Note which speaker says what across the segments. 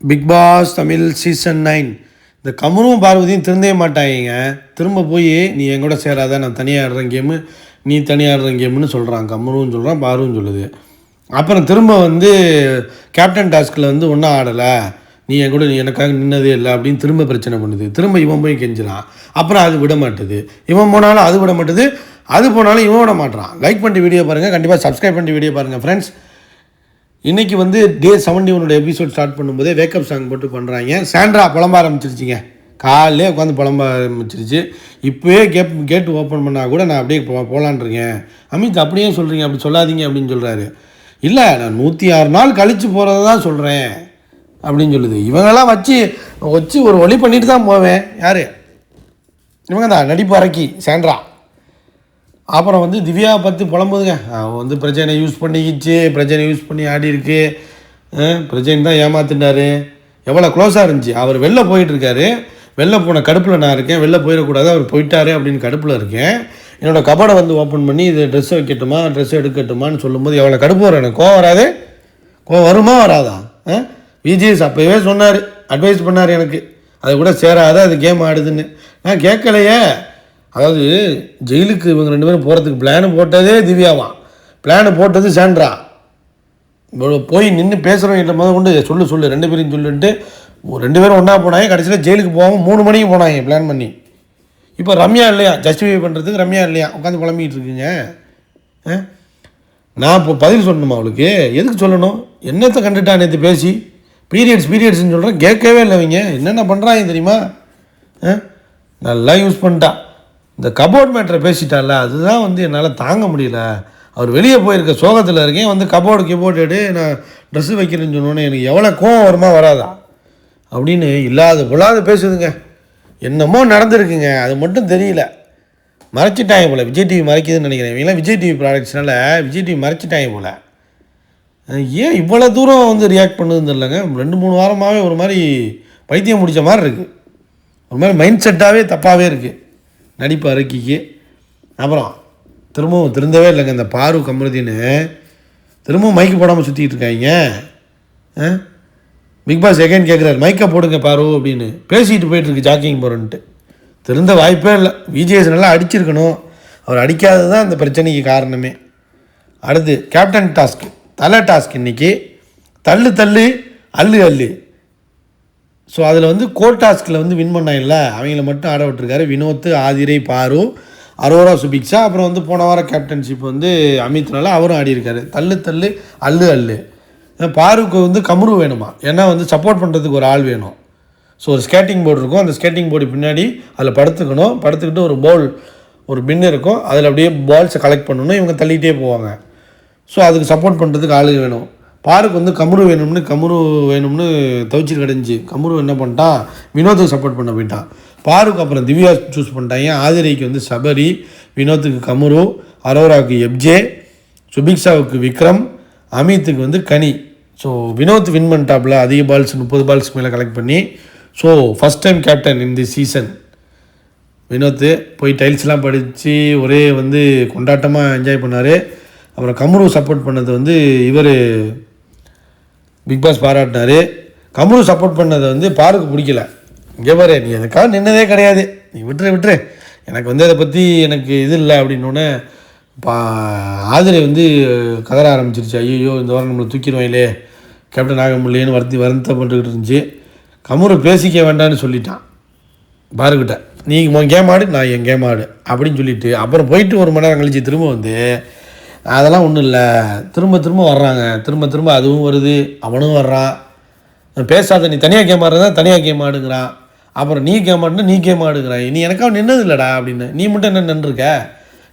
Speaker 1: Bigg Boss Tamil season nine இந்த கமரும் பார்வதியும் திருந்தே மாட்டாங்க திரும்ப போய் நீ என் கூட சேராத நான் தனியாக ஆடுற கேமு நீ தனியாக ஆடுற கேம்னு சொல்கிறான் கமரும் சொல்கிறான் பார்வும் சொல்லுது. அப்புறம் திரும்ப வந்து கேப்டன் டாஸ்கில் வந்து ஒன்றும் ஆடலை. நீ என் கூட நீ எனக்காக நின்னதே இல்லை அப்படின்னு திரும்ப பிரச்சனை பண்ணுது. திரும்ப இவன் போய் கெஞ்சுறான். அப்புறம் அது விட மாட்டுது. இவன் போனாலும் அது விட மாட்டுது. அது போனாலும் இவன் விட மாட்டான் லைக் பண்ணிட்டு வீடியோ பாருங்கள் கண்டிப்பாக சப்ஸ்கிரைப் பண்ணிட்டு வீடியோ பாருங்கள் ஃப்ரெண்ட்ஸ் இன்னைக்கு வந்து டே செவன்டி ஒனோட எபிசோட் ஸ்டார்ட் பண்ணும்போதே வேக்கப் சாங் போட்டு பண்ணுறாங்க சாண்ட்ரா புலம்ப ஆரம்பிச்சிருச்சிங்க. காலையிலே உட்காந்து புலம்ப ஆரம்பிச்சிருச்சு. இப்போயே கேப் கேட் ஓப்பன் பண்ணால் கூட நான் அப்படியே போ போகலான் அமித் அப்படியே சொல்கிறீங்க அப்படி சொல்லாதீங்க அப்படின்னு சொல்கிறாரு இல்லை நான் நூற்றி ஆறு நாள் கழித்து போகிறத தான் சொல்கிறேன் அப்படின்னு சொல்லுது. இவங்கெல்லாம் வச்சு வச்சு ஒரு வழி பண்ணிட்டு தான் போவேன். யார்? இவங்க தான் நடிப்பு அரக்கி சாண்ட்ரா. அப்புறம் வந்து திவ்யாவை பற்றி புலம்புதுங்க. அவன் வந்து பிரச்சனை யூஸ் பண்ணிக்கிச்சு பிரச்சனை யூஸ் பண்ணி ஆடி இருக்கு. பிரச்சனை தான் ஏமாத்தினார். எவ்வளோ க்ளோஸாக இருந்துச்சு. அவர் வெளில போயிட்டுருக்காரு வெளில போன கடுப்பில் நான் இருக்கேன். வெளில போயிடக்கூடாது அவர் போயிட்டாரு அப்படின்னு கடுப்பில் இருக்கேன். என்னோட கபடை வந்து ஓப்பன் பண்ணி இது ட்ரெஸ் வைக்கட்டுமா ட்ரெஸ் எடுக்கட்டுமான்னு சொல்லும்போது எவ்வளோ கடுப்பு வரும் எனக்கு. கோவம் வராது. கோவம் வருமா வராதா? விஜிஎஸ் அப்போவே சொன்னார் அட்வைஸ் பண்ணார் எனக்கு. அது கூட சேராத அது கேம் ஆடுதுன்னு. நான் கேட்கலையே. அதாவது ஜெயிலுக்கு இவங்க ரெண்டு பேரும் போகிறதுக்கு பிளான் போட்டதே திவ்யாவான் பிளான் போட்டது சாண்ட்ரா. போய் நின்று பேசுகிறோம் இல்லை முதல் கொண்டு சொல்லு சொல்லு ரெண்டு பேரையும் சொல்லுன்ட்டு ஒரு ரெண்டு பேரும் ஒன்றா போனாங்க. கடைசியில் ஜெயிலுக்கு போகாமல் மூணு மணிக்கு போனாங்க பிளான் பண்ணி. இப்போ ரம்யா இல்லையா? ஜஸ்டிஃபை பண்ணுறதுக்கு ரம்யா இல்லையா? உட்காந்து புலம்பிக்கிட்டு இருக்குங்க. ஆ? நான் இப்போ பதில் சொல்லணுமா அவளுக்கு? எதுக்கு சொல்லணும்? என்னத்தை கண்டுட்டா நேற்று பேசி? பீரியட்ஸ் பீரியட்ஸ்னு சொல்கிறேன் கேட்கவே இல்லை இவங்க. என்னென்ன பண்ணுறாங்க தெரியுமா? ஆ? நல்லா யூஸ் பண்ணிட்டா. இந்த கபோர்ட் மேட்ரை பேசிட்டால அதுதான் வந்து என்னால் தாங்க முடியல. அவர் வெளியே போயிருக்க சோகத்தில் இருக்கேன் வந்து கபோர்டு கிபோர்டு எடு நான் ட்ரெஸ்ஸு வைக்கிறேன்னு சொன்னோன்னே எனக்கு எவ்வளோ கோவம் வருமா வராதா? அப்படின்னு இல்லாத பொல்லாத பேசுதுங்க. என்னமோ நடந்திருக்குங்க அது மட்டும் தெரியல. மறைச்சிட்டாங்க போல் விஜய் டிவி மறைக்குதுன்னு நினைக்கிறேன். இவங்களாம் விஜய் டிவி ப்ராடக்ட்ஸ்னால விஜய் டிவி மறைச்சிட்டாங்க போல். ஏன் இவ்வளோ தூரம் வந்து ரியாக்ட் பண்ணுதுன்னு இல்லைங்க ரெண்டு மூணு வாரமாகவே ஒரு மாதிரி பைத்தியம் முடித்த மாதிரி இருக்குது ஒரு மாதிரி மைண்ட் செட்டாகவே தப்பாகவே இருக்குது நடிப்பு அறிக்கைக்கு. அப்புறம் திரும்பவும் திருந்தவே இல்லைங்க இந்த பாரு கமருதின்னு திரும்பவும் மைக்கு போடாமல் சுற்றிட்டு இருக்காங்க. ஆ? பிக் பாஸ் எகைன் கேட்குறாரு மைக்கை போடுங்க பாரு அப்படின்னு. பேசிட்டு போயிட்டு இருக்கு ஜாக்கிங் போகிறோன்ட்டு திருந்த வாய்ப்பே இல்லை. விஜேஎஸ் நல்லா அடிச்சிருக்கணும். அவர் அடிக்காதது தான் இந்த பிரச்சனைக்கு காரணமே. அடுத்து கேப்டன் டாஸ்க் தலை டாஸ்க் இன்றைக்கி தள்ளு தள்ளு அள்ளு அள்ளு. ஸோ அதில் வந்து கோட்டாஸ்கில் வந்து வின் பண்ணாங்கல்ல அவங்கள மட்டும் ஆட விட்டுருக்காரு. வினோத் ஆதிரை பாரு அரோரா சுபிக்ஷா அப்புறம் வந்து போன வாரம் கேப்டன்ஷிப் வந்து அமித்னால அவரும் ஆடியிருக்காரு. தள்ளு தள்ளு அல்லு அல்லு பாருக்கு வந்து கமுரு வேணுமா? ஏன்னா வந்து சப்போர்ட் பண்ணுறதுக்கு ஒரு ஆள் வேணும். ஸோ ஒரு ஸ்கேட்டிங் போர்டு இருக்கும். அந்த ஸ்கேட்டிங் போர்டு பின்னாடி அதில் படுத்துக்கணும். படுத்துக்கிட்டு ஒரு பவுல் ஒரு பின் இருக்கும். அதில் அப்படியே பால்ஸை கலெக்ட் பண்ணணும். இவங்க தள்ளிக்கிட்டே போவாங்க. ஸோ அதுக்கு சப்போர்ட் பண்ணுறதுக்கு ஆளுங்க வேணும். பாருக்கு வந்து கமுரு வேணும்னு கமுரு வேணும்னு தவிச்சு கிடஞ்சி கமுரு என்ன பண்ணிட்டான் வினோத்துக்கு சப்போர்ட் பண்ண போயிட்டான் பாருக்கு அப்புறம் திவ்யா சூஸ் பண்ணிட்டாங்க ஆதிரைக்கு வந்து சபரி வினோத்துக்கு கமுரு அரோராவுக்கு எப்ஜே சுபிக்ஷாவுக்கு விக்ரம் அமித்துக்கு வந்து கனி. ஸோ வினோத் வின் பண்ணிட்டாப்புல. அதிக பால்ஸ் முப்பது பால்ஸ்க்கு மேலே கலெக்ட் பண்ணி. So first time captain in the season Vinoth போய் டைல்ஸ்லாம் படித்து ஒரே வந்து கொண்டாட்டமாக என்ஜாய் பண்ணார். அப்புறம் கமரு சப்போர்ட் பண்ணது வந்து இவர் பிக் பாஸ் பாராட்டினார். கமலு சப்போர்ட் பண்ணதை வந்து பாருக்கு பிடிக்கல. இங்கே பாரு நீ எனக்காக நின்னதே கிடையாது. நீ விட்டுரு விட்டுரு. எனக்கு வந்து அதை பற்றி எனக்கு இது இல்லை அப்படின்னோடனே பா ஆதிரை வந்து கதற ஆரம்பிச்சிருச்சு. ஐயோ இந்த வாரம் நம்மளை தூக்கிடுவாங்களே கேப்டன் ஆக முடியலேன்னு வருத்தி வருத்தப்பட்டுக்கிட்டு இருந்துச்சு. கமுரு பேசிக்க வேண்டான்னு சொல்லிட்டான். பாருக்கிட்ட நீ உன் கேம் ஆடு நான் என் கேம் ஆடு. அப்படின்னு சொல்லிட்டு அப்புறம் போயிட்டு ஒரு மணி நேரம் கழிச்சு திரும்ப வந்து அதெல்லாம் ஒன்றும் இல்லை. திரும்ப திரும்ப வர்றாங்க. திரும்ப திரும்ப அதுவும் வருது அவனும் வர்றான். பேசாத நீ தனியாக கேம் ஆடுறதா தனியாக கேம் ஆடுங்கிறான் அப்புறம் நீ கேம் ஆடுனா நீ கேம் ஆடுங்கிறான் நீ எனக்காக நின்னது இல்லைடா அப்படின்னு. நீ மட்டும் என்ன நின்றுருக்க?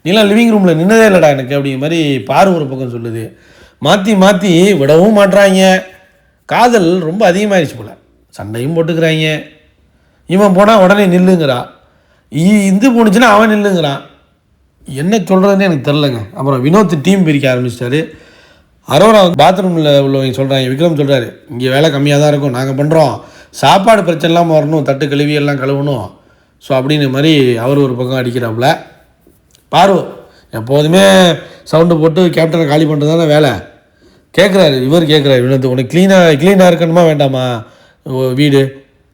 Speaker 1: நீலாம் லிவிங் ரூமில் நின்னதே இல்லைடா எனக்கு அப்படிங்கிற மாதிரி பாரு ஒரு பக்கம் சொல்லுது. மாற்றி மாற்றி விடவும் மாட்டுறாங்க காதல் ரொம்ப அதிகமாகிடுச்சு போல். சண்டையும் போட்டுக்கிறாங்க. இவன் போனால் உடனே நில்லுங்கிறான். இ- இது போணுச்சுன்னா அவன் நில்லுங்கிறான். என்ன சொல்கிறதுன்னு எனக்கு தெரிலங்க அப்புறம் வினோத் டீம் பிரிக்க ஆரம்பிச்சிட்டாரு. அரோரா பாத்ரூமில் உள்ளவங்க சொல்கிறாங்க விக்ரம் சொல்கிறாரு இங்கே வேலை கம்மியாக தான் இருக்கும் நாங்கள் பண்ணுறோம் சாப்பாடு பிரச்சனை இல்லாமல் வரணும் தட்டு கழுவி எல்லாம் கழுவணும். ஸோ அப்படின்னு மாதிரி அவர் ஒரு பக்கம் அடிக்கிறாப்புல. பாரு எப்போதுமே சவுண்டு போட்டு கேப்டனை காலி பண்ணுறது தானே வேலை. கேட்குறாரு இவர் கேட்குறாரு வினோத் உனக்கு க்ளீனாக க்ளீனாக இருக்கணுமா வேண்டாமா? வீடு.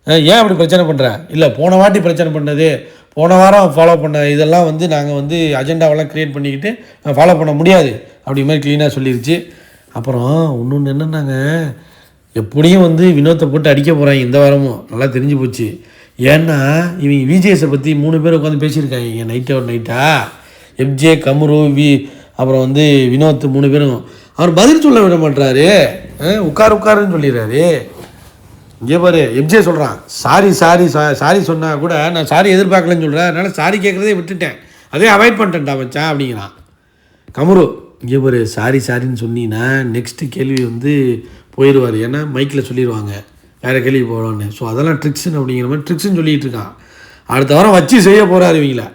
Speaker 1: ஏன் அப்படி பிரச்சனை பண்ணுற இல்லை போன வாட்டி பிரச்சனை பண்ணது போன வாரம் ஃபாலோ பண்ண இதெல்லாம் வந்து நாங்கள் வந்து அஜெண்டாவெல்லாம் க்ரியேட் பண்ணிக்கிட்டு ஃபாலோ பண்ண முடியாது அப்படி மாதிரி க்ளீனாக சொல்லிருச்சு. அப்புறம் இன்னொன்று என்னன்னாங்க எப்படியும் வந்து வினோத்தை போட்டு அடிக்க போகிறாங்க இந்த வாரமும். நல்லா தெரிஞ்சு போச்சு. ஏன்னா இவங்க விஜேஸை பற்றி மூணு பேர் உட்காந்து பேசியிருக்காங்க நைட்டே ஒரு நைட்டா எஃப்ஜே கமுரு வி அப்புறம் வந்து வினோத் மூணு பேரும். அவர் பதில் சொல்ல விட மாட்டாரு உட்கார் உட்காருன்னு சொல்லிடுறாரு. இங்கே பாரு எப்ஜே சொல்கிறான் சாரி சாரி சாரி சொன்னால் கூட நான் சாரி எதிர்பார்க்கலன்னு சொல்கிறேன் அதனால் சாரி கேட்குறதே விட்டுட்டேன். அதே அவாய்ட் பண்ணிட்டேன்டா மச்சான் அப்படிங்கிறான். கமரு இங்கே பாரு சாரி சாரின்னு சொன்னீங்கன்னா நெக்ஸ்ட்டு கேள்வி வந்து போயிடுவார். ஏன்னா மைக்கில் சொல்லிடுவாங்க வேறு கேள்வி போகலான்னு ஸோ அதெல்லாம் ட்ரிக்ஸ்னு அப்படிங்கிற மாதிரி ட்ரிக்ஸ்னு சொல்லிகிட்டு இருக்கான். அடுத்த வாரம் வச்சு செய்ய போகிறாரு இவங்கள.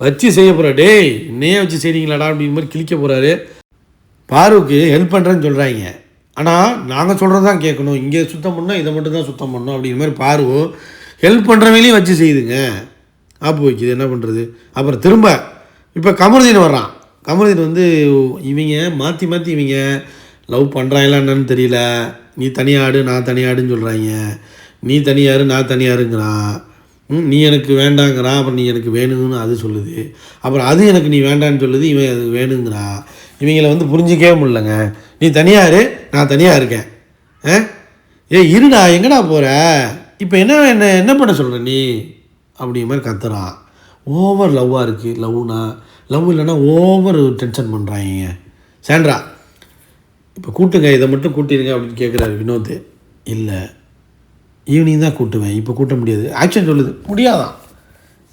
Speaker 1: வச்சு செய்ய போகிற டேய் என்னையே வச்சு செய்கிறீங்களாடா அப்படிங்கிற மாதிரி கிழிக்க போகிறாரு பாருக்கு ஹெல்ப் பண்ணுறேன்னு சொல்கிறாங்க ஆனால் நாங்கள் சொல்கிறது தான் கேட்கணும். இங்கே சுத்தம் பண்ணால் இதை மட்டும் தான் சுத்தம் பண்ணணும் அப்படிங்கிற மாதிரி பாருவோம் ஹெல்ப் பண்ணுறவங்களையும் வச்சு செய்யுதுங்க ஆப்பு வைக்குது என்ன பண்ணுறது அப்புறம் திரும்ப இப்போ கமருதீன் வர்றான். கமருதீன் வந்து இவங்க மாற்றி மாற்றி இவங்க லவ் பண்ணுறாங்களா என்னன்னு தெரியல. நீ தனியாடு நான் தனியாடுன்னு சொல்கிறாங்க நீ தனியாரு நான் தனியாருங்கிறான். ம், நீ எனக்கு வேண்டாங்கிறான். அப்புறம் நீ எனக்கு வேணும்னு அது சொல்லுது. அப்புறம் அது எனக்கு நீ வேண்டான்னு சொல்லுது இவன் அது வேணுங்கிறான். இவங்களை வந்து புரிஞ்சிக்கவே முடியலங்க. நீ தனியாக இரு நான் தனியாக இருக்கேன். ஆ? ஏ இருடா எங்கடா போகிற இப்போ என்ன என்ன என்ன பண்ண சொல்கிற நீ? அப்படிங்கிற மாதிரி கத்துறான் ஓவர் லவ்வாக இருக்குது லவ்னா லவ் இல்லைன்னா ஓவர் டென்ஷன் பண்ணுறாங்க சேண்ட்ரா இப்போ கூட்டுங்க இதை மட்டும் கூட்டிடுங்க அப்படின்னு கேட்குறாரு வினோத். இல்லை ஈவினிங் தான் கூட்டுவேன் இப்போ கூட்ட முடியாது. ஆக்ஷன் சொல்லுது முடியாதான்.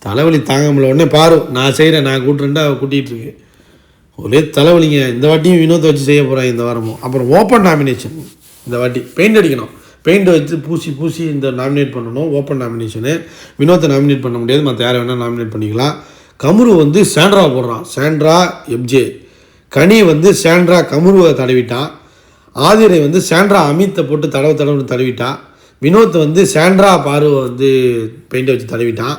Speaker 1: தலைவலி தாங்க முடியல உடனே பாரு நான் செய்கிறேன் நான் கூட்டுறேன்டா அவள் கூட்டிகிட்டு இருக்கு. ஒரே தலைவலிங்க. இந்த வாட்டியும் வினோத்தை வச்சு செய்ய போகிறேன் இந்த வாரமும். அப்புறம் ஓப்பன் நாமினேஷன் இந்த வாட்டி பெயிண்ட் அடிக்கணும். பெயிண்ட் வச்சு பூசி பூசி இந்த நாமினேட் பண்ணணும். ஓப்பன் நாமினேஷனு வினோத்தை நாமினேட் பண்ண முடியாது. மற்ற யாரை வேணால் நாமினேட் பண்ணிக்கலாம். கமுரு வந்து சாண்ட்ரா போடுறான். சாண்ட்ரா எப்ஜே கனி வந்து சாண்ட்ரா கமுருவை தடவிட்டான். ஆதிரை வந்து சாண்ட்ரா அமித்தை போட்டு தடவை தடவை தடவிட்டான். வினோத் வந்து சாண்ட்ரா பார்வை வந்து பெயிண்டை வச்சு தடவிட்டான்.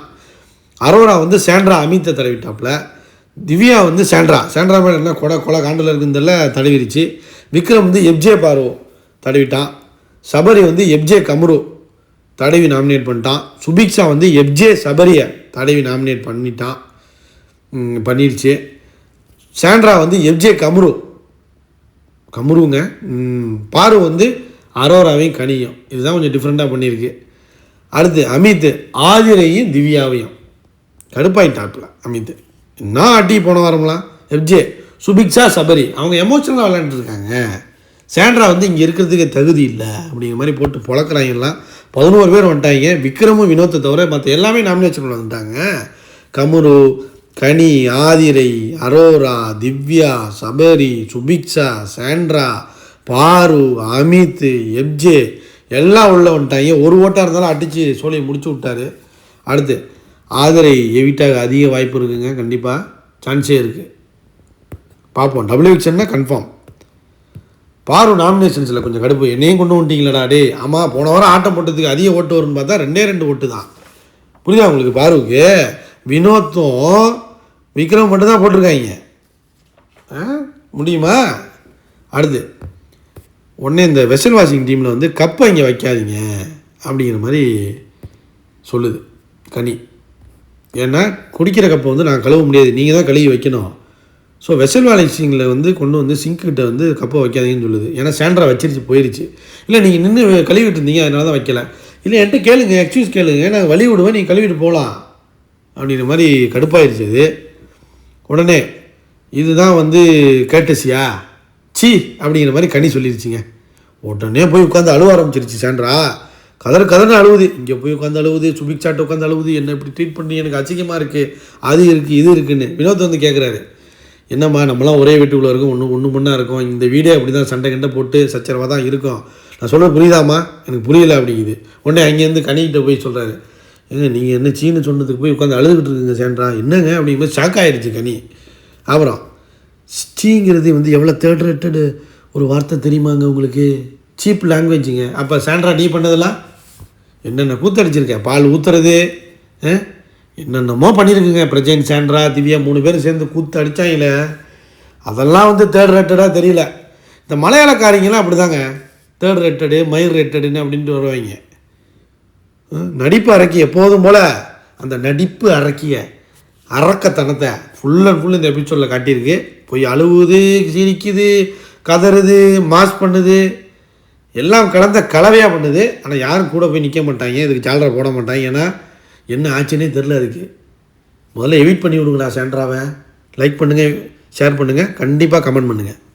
Speaker 1: அரோரா வந்து சாண்ட்ரா அமித்தை தடவிட்டாப்புல. திவ்யா வந்து சாண்ட்ரா. சாண்ட்ரா மேலே என்ன கொடை கொலை காண்டில் இருக்குன்றதில் தடவிருச்சு. விக்ரம் வந்து எப்ஜே பார்வோ தடவிட்டான். சபரி வந்து எப்ஜே கமுரு தடவி நாமினேட் பண்ணிட்டான். சுபிக்ஷா வந்து எப்ஜே சபரியை தடவி நாமினேட் பண்ணிட்டான். பண்ணிடுச்சு பண்ணிருச்சு. சாண்ட்ரா வந்து எப்ஜே கமுரு கமுருங்க. பாரு வந்து அரோராவையும் கனியும். இதுதான் கொஞ்சம் டிஃப்ரெண்ட்டாக பண்ணியிருக்கு. அடுத்து அமித் ஆதிரையும் திவ்யாவையும். கடுப்பாயிட்டாப்பில் அமித். என்ன அடி போன வாரம்லாம் எஃப்ஜே சுபிக்ஷா சபரி அவங்க எமோஷனலாக விளையாண்டுருக்காங்க. சேண்ட்ரா வந்து இங்கே இருக்கிறதுக்கு தகுதி இல்லை. அப்படிங்கிற மாதிரி போட்டு பொழக்கிறாங்கலாம் பதினோரு பேர் வந்துட்டாங்க. விக்ரமும் வினோத்தை தவிர மற்ற எல்லாமே நாமினேஷன் வந்துட்டாங்க. Kamaru Kani Aadhirai Aurora Divya Sabari Subiksha Sandra Paru Amit FJ எல்லாம் உள்ள வந்துட்டாங்க. ஒரு ஓட்டாக இருந்தாலும் அடித்து சோழியை முடிச்சு விட்டாரு. அடுத்து ஆதிரை எவிட்டாக அதிக வாய்ப்பு இருக்குங்க கண்டிப்பாக சான்ஸே இருக்குது பார்ப்போம். டபுள் கன்ஃபார்ம் பாரு நாமினேஷன்ஸில் கொஞ்சம் கடுப்பு. என்னையும் கொண்டு வந்துட்டீங்களடா டே ஆமாம் போன வாரம் ஆட்டம் போட்டதுக்கு அதிக ஓட்டு வரும்னு பார்த்தா ரெண்டே ரெண்டு ஓட்டு தான். புரியுதா உங்களுக்கு பாருக்கு வினோத்தும் விக்ரம் மட்டும் தான் போட்டிருக்காங்க. ஆ? முடியுமா? அடுத்து. உடனே இந்த வெஸ்டர்ன் வாஷிங் டீமில் வந்து கப்பை இங்கே வைக்காதீங்க அப்படிங்கிற மாதிரி சொல்லுது. கனி. ஏன்னா குடிக்கிற கப்பை வந்து நான் கழுவ முடியாது. நீங்கள் தான் கழுவி வைக்கணும். ஸோ வெசல் வாஷிங்கில் வந்து கொண்டு வந்து சிங்க்கிட்ட வந்து கப்பை வைக்காதீங்கன்னு சொல்லுது. ஏன்னா சேண்ட்ரா வச்சிருச்சு போயிருச்சு. இல்லை நீங்கள் நின்று கழுவிட்டு இருந்தீங்க அதனால தான் வைக்கல. இல்லை என்கிட்ட கேளுங்க எக்ஸ்கியூஸ் கேளுங்க. நான் வழி விடுவேன் நீங்கள் கழுவிட்டு போகலாம் அப்படிங்கிற மாதிரி கடுப்பாயிருச்சு அது. உடனே இதுதான் வந்து கேட்டசியா சி! அப்படிங்கிற மாதிரி கனி சொல்லிருச்சிங்க. உடனே போய் உட்காந்து அழுவ ஆரம்பிச்சிருச்சு சாண்ட்ரா கதறு கதர்னு அழுவுது. இங்கே போய் உட்காந்து அழுவுது சுபிக்ஷாட்ட உட்காந்து அழுவுது. என்ன இப்படி ட்ரீட் பண்ணி எனக்கு அசிங்கமாக இருக்குது அது இருக்குது இது இருக்குன்னு வினோத் வந்து கேட்குறாரு என்னம்மா நம்மளாம் ஒரே வீட்டுக்குள்ளே இருக்கும் ஒன்று ஒன்று மண்ணா இருக்கும். இந்த வீடே அப்படி தான் சண்டை கண்டை போட்டு சச்சரவாக தான் இருக்கும். நான் சொல்கிறது புரியுதாம்மா? எனக்கு புரியல அப்படிங்குது. உடனே அங்கேருந்து கணிக்கிட்ட போய் சொல்கிறாரு ஏங்க நீங்கள் என்ன சீனு சொன்னதுக்கு போய் உட்காந்து அழுதுகிட்டு இருக்குங்க சேன்றா என்னங்க அப்படிங்கிற ஷாக் ஆகிடுச்சு கனி. அப்புறம் ஸ்டீங்கிறது வந்து எவ்வளோ தேர்ட் ரேட்டடு ஒரு வார்த்தை தெரியுமாங்க உங்களுக்கு? சீப் லாங்குவேஜுங்க அப்போ சாண்ட்ரா டீ பண்ணதெல்லாம்? என்னென்ன கூத்தடிச்சிருக்கேன்? பால் ஊற்றுறது என்னென்னமோ பண்ணியிருக்குங்க பிரஜன் சாண்ட்ரா திவ்யா மூணு பேரும் சேர்ந்து கூத்து அடித்தாங்களே அதெல்லாம் வந்து தேர்ட் ரேட்டடாக தெரியல. இந்த மலையாளக்காரங்களாம் அப்படி தாங்க தேர்ட் ரேட்டடு மயில் ரேட்டடுன்னு அப்படின்ட்டு வருவாங்க. நடிப்பு அரக்கி எப்போதும் போல் அந்த நடிப்பு அரக்கிய அரக்கத்தனத்தை ஃபுல் அண்ட் ஃபுல் இந்த எபிசோடில் காட்டியிருக்கு. போய் அழுவுது சிரிக்குது கதறுது மாஸ் பண்ணுது. எல்லாம் கலந்த கலவையாக பண்ணுது. ஆனால் யாரும் கூட போய் நிற்க மாட்டாங்க. இதுக்கு ஜாலரை போட மாட்டாங்க. ஏன்னா என்ன ஆச்சுன்னே தெரில அதுக்கு. முதல்ல எவிட் பண்ணி விடுங்கடா சேண்ட்ராவை லைக் பண்ணுங்கள் ஷேர் பண்ணுங்கள் கண்டிப்பாக கமெண்ட் பண்ணுங்கள்